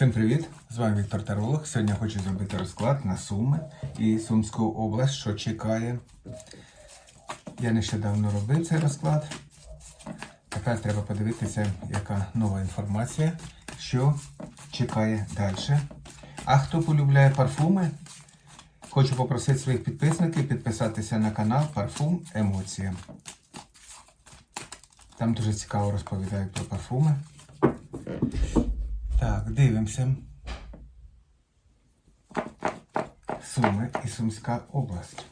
Всім привіт! З вами Віктор Таролог. Сьогодні хочу зробити розклад на Суми і Сумську область, що чекає. Я нещодавно робив цей розклад. Тепер треба подивитися, яка нова інформація, що чекає далі. А хто полюбляє парфуми, хочу попросити своїх підписників підписатися на канал Парфум Емоція. Там дуже цікаво розповідають про парфуми. Так, дивимося. Суми і Сумська область.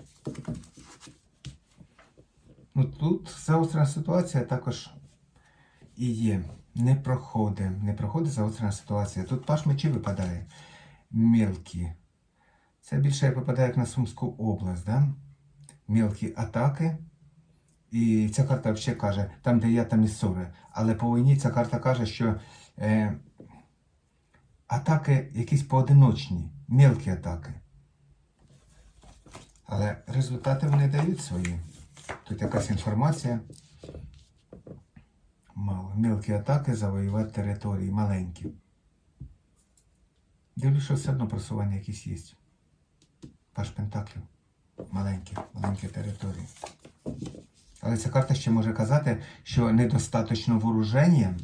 Ну тут загострена ситуація також і є. Не проходить. Не проходить загострена ситуація. Тут паш мечі випадає. Мелкі. Це більше випадає як на Сумську область, да? Мелкі атаки. І ця карта взагалі каже, там, де я, там і ссори. Але по війні ця карта каже, що е, атаки якісь поодиночні, мелкі атаки. Але результати вони дають свої. Тут якась інформація. Мало. Мелкі атаки завоювати території маленькі. Дивлюсь, що все одно просування якісь є. Паш Пентаклів. Маленькі, маленькі території. Але ця карта ще може казати, що недостатньо вооруження,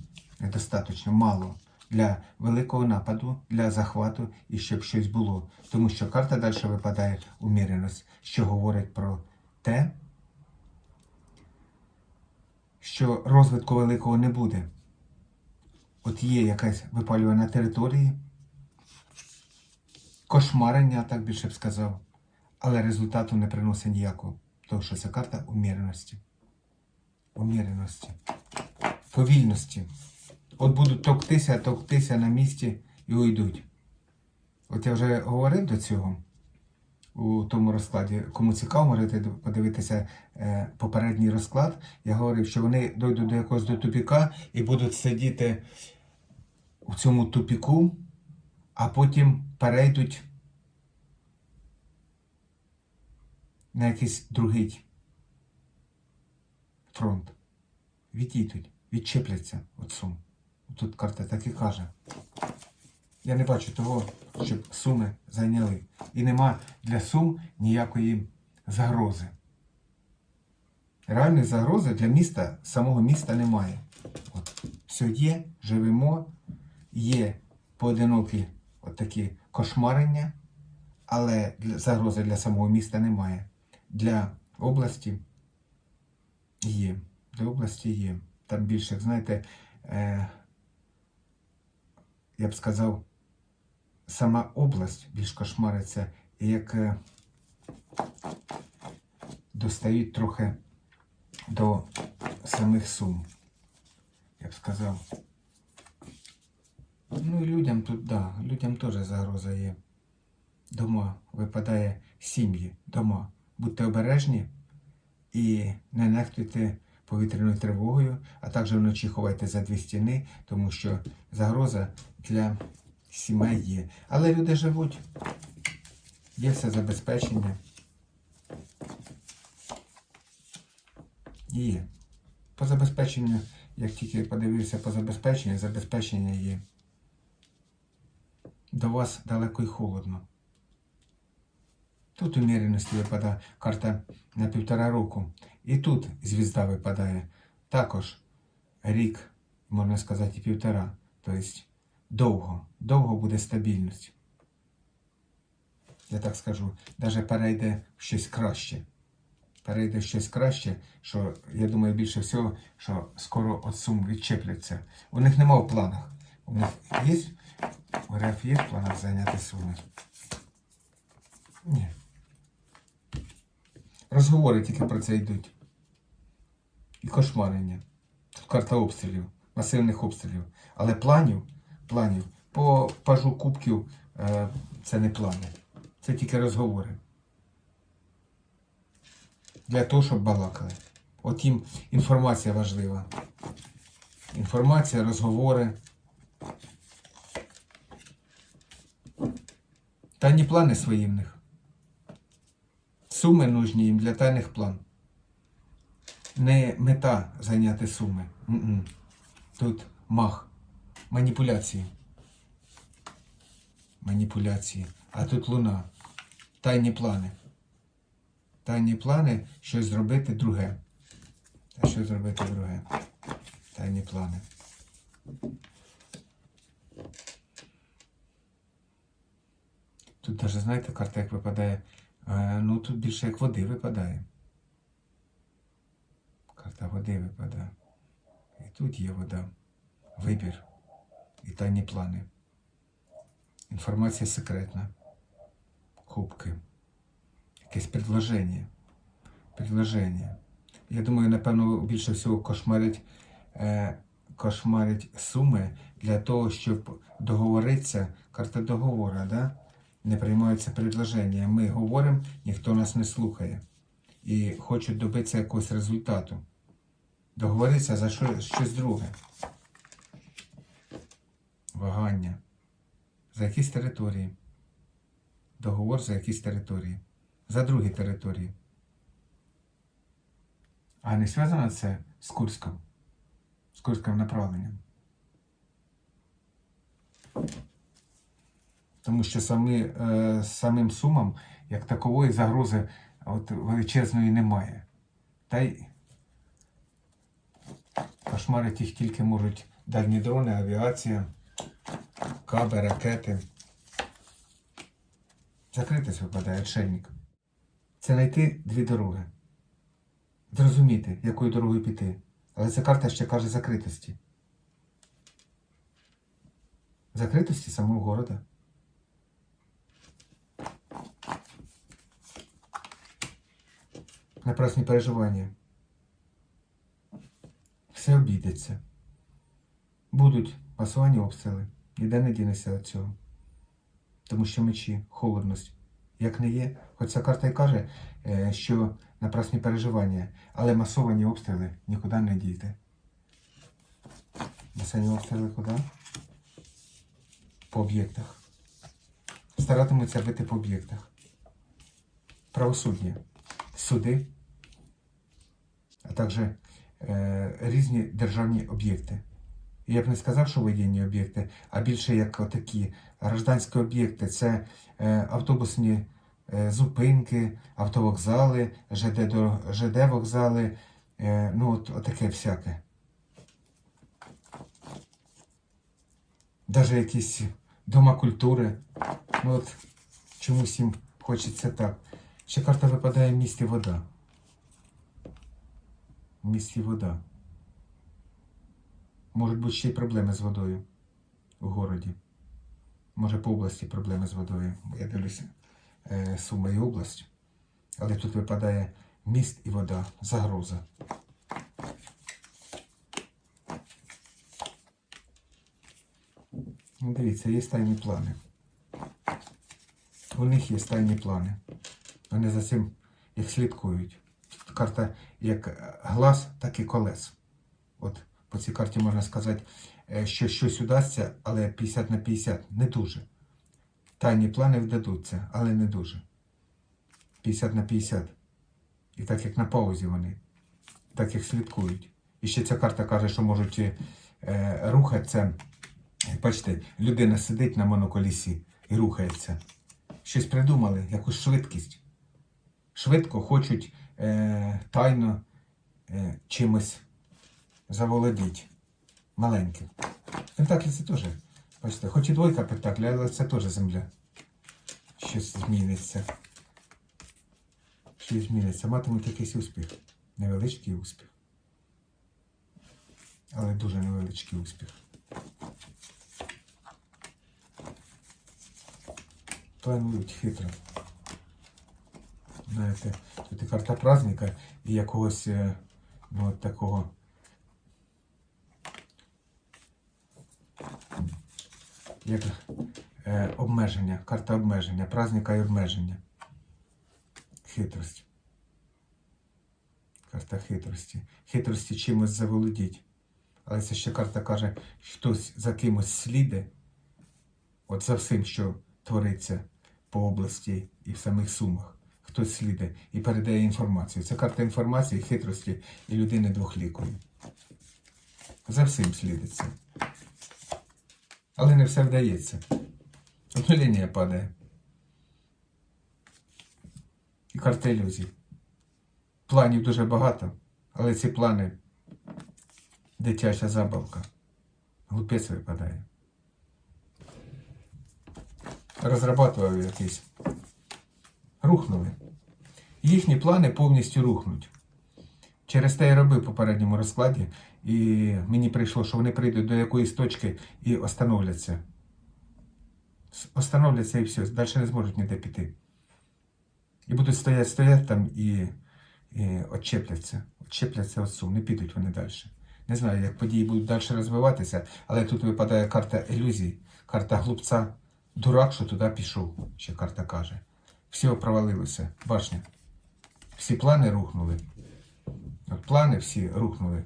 недостатньо мало для великого нападу, для захвату і щоб щось було. Тому що карта далі випадає уміреність, що говорить про те, що розвитку великого не буде. От є якась випалювана території, кошмарення, так більше б сказав, але результату не приносить ніякого. Тому що це карта уміреності. Уміреності. Повільності. От будуть токтися, токтися на місці і уйдуть. От я вже говорив до цього у тому розкладі. Кому цікаво, можете подивитися е, попередній розклад. Я говорив, що вони дойдуть до якогось до тупіка і будуть сидіти у цьому тупіку, а потім перейдуть на якийсь другий фронт. Відійдуть, відчепляться від сум. Тут карта так і каже. Я не бачу того, щоб суми зайняли. І нема для сум ніякої загрози. Реальної загрози для міста, самого міста немає. От, все є, живемо, є поодинокі от такі кошмарення, але загрози для самого міста немає. Для області є. Для області є. Там більше, знаєте, е, я б сказав, сама область більш кошмариться, як е, достають трохи до самих сум. Я б сказав. Ну і людям тут, да, людям теж загроза є. Дома випадає сім'ї, дома. Будьте обережні і не нехтуйте повітряною тривогою, а також вночі ховайте за дві стіни, тому що загроза для сімей є. Але люди живуть, є все забезпечення. Є. По забезпеченню, як тільки подивився по забезпеченню, забезпечення є. До вас далеко й холодно. Тут уміреності випадає карта на півтора року. І тут звізда випадає. Також рік, можна сказати, і півтора. Тобто довго, довго буде стабільність. Я так скажу, навіть перейде в щось краще. Перейде в щось краще, що я думаю більше всього, що скоро от сум відчепляться. У них нема в планах. У них є в РФ є в планах зайняти суми? Ні. Розговори тільки про це йдуть. І кошмарення. Тут карта обстрілів, масивних обстрілів. Але планів, планів по пажу кубків е, це не плани. Це тільки розговори. Для того, щоб балакали. От їм інформація важлива. Інформація, розговори. Тайні плани свої в них. Суми нужні їм для тайних план. Не мета зайняти суми. М-м. Тут мах, маніпуляції. маніпуляції. А тут луна. Тайні плани. Тайні плани щось зробити друге. А що зробити друге? Тайні плани. Тут навіть, знаєте, карта як випадає. е, Ну тут більше як води випадає. Карта води випадає. І тут є вода. Вибір. І тайні плани. Інформація секретна. Кубки. Якесь предложення. Предложення. Я думаю, напевно, більше всього кошмарить, е, кошмарить суми для того, щоб договоритися. Карта договора, да? не приймаються предложення. Ми говоримо, ніхто нас не слухає. І хочуть добитися якогось результату. Договоритися за що, щось друге. Вагання. За якісь території. Договор за якісь території. За другі території. А не зв'язано це з Курськом? З Курським направленням? Тому що самі, е, самим сумам, як такової загрози от, величезної немає. Та й кошмарить їх тільки можуть дальні дрони, авіація, каби, ракети. Закритись випадає отшельник. Це знайти дві дороги. Зрозуміти, якою дорогою піти. Але ця карта ще каже закритості. Закритості самого города. Напрасні переживання. Все обійдеться. Будуть масовані обстріли. Ніде не дінеться від цього. Тому що мечі, холодність, як не є. Хоч ця карта і каже, е, що напрасні переживання, але масовані обстріли нікуди не дійте. Масовані обстріли куди? По об'єктах. Старатимуться бити по об'єктах. Правосуддя, суди, а також е, різні державні об'єкти. Я б не сказав, що воєнні об'єкти, а більше як такі гражданські об'єкти. Це е, автобусні е, зупинки, автовокзали, ЖД, ЖД вокзали, е, ну от, от таке всяке. Даже якісь дома культури. Ну от чомусь їм хочеться так. Ще карта випадає в місті вода. В місті вода. Можуть бути ще й проблеми з водою у городі. Може по області проблеми з водою. Я дивлюся е, Сума і область. Але тут випадає міст і вода. Загроза. Ну, Дивіться, є тайні плани. У них є тайні плани. Вони за цим як слідкують. Тут карта як глаз, так і колес. От по цій карті можна сказати, е, що щось удасться, але 50 на 50 не дуже. Тайні плани вдадуться, але не дуже. 50 на 50. І так як на паузі вони, так як слідкують. І ще ця карта каже, що можуть е, рухатися. Бачите, людина сидить на моноколісі і рухається. Щось придумали, якусь швидкість. Швидко хочуть е, тайно е, чимось заволодіть. Маленьким. Пентаклі це теж. Бачите, хоч і двойка пентаклі, але це теж земля. Щось зміниться. Щось зміниться. Матимуть якийсь успіх. Невеличкий успіх. Але дуже невеличкий успіх. Планують хитро. Знаєте, тут і карта праздника і якогось е, ну, такого. Як е, обмеження, карта обмеження, праздника і обмеження. Хитрость. Карта хитрості. Хитрості чимось заволодіть. Але це ще карта каже, хтось за кимось сліде. От за всім, що твориться по області і в самих сумах. Хтось сліде і передає інформацію. Це карта інформації, хитрості і людини двохлікої. За всім слідиться. Але не все вдається. Одна лінія падає. І карта ілюзій. Планів дуже багато, але ці плани дитяча забавка. Глупець випадає. Розрабатував якийсь. Рухнули. Їхні плани повністю рухнуть. Через те я робив в попередньому розкладі, і мені прийшло, що вони прийдуть до якоїсь точки і остановляться. Остановляться і все, далі не зможуть ніде піти. І будуть стоять, стоять там і, і отчепляться. Отчепляться від не підуть вони далі. Не знаю, як події будуть далі розвиватися, але тут випадає карта ілюзій, карта глупця. Дурак, що туди пішов, ще карта каже. Все провалилося, башня. Всі плани рухнули. От плани всі рухнули.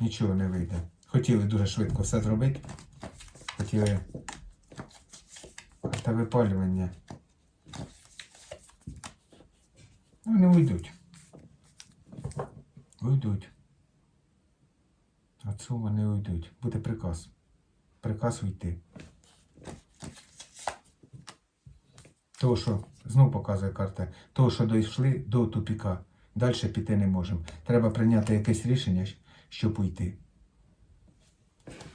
Нічого не вийде. Хотіли дуже швидко все зробити. Хотіли та випалювання. Ну, не уйдуть. Уйдуть. Отцу вони уйдуть. Буде приказ. Приказ уйти. Того, що знов показує карта, того, що дійшли до тупіка. Далі піти не можемо. Треба прийняти якесь рішення, щоб уйти.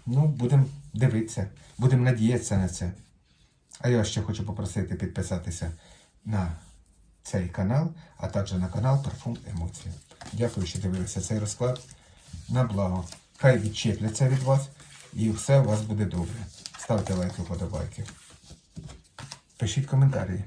Ну, будемо дивитися, будемо надіятися на це. А я ще хочу попросити підписатися на цей канал, а також на канал Парфум Емоції. Дякую, що дивилися цей розклад. На благо. Хай відчепляться від вас і все у вас буде добре. Ставте лайки, вподобайки. Пишіть коментарі.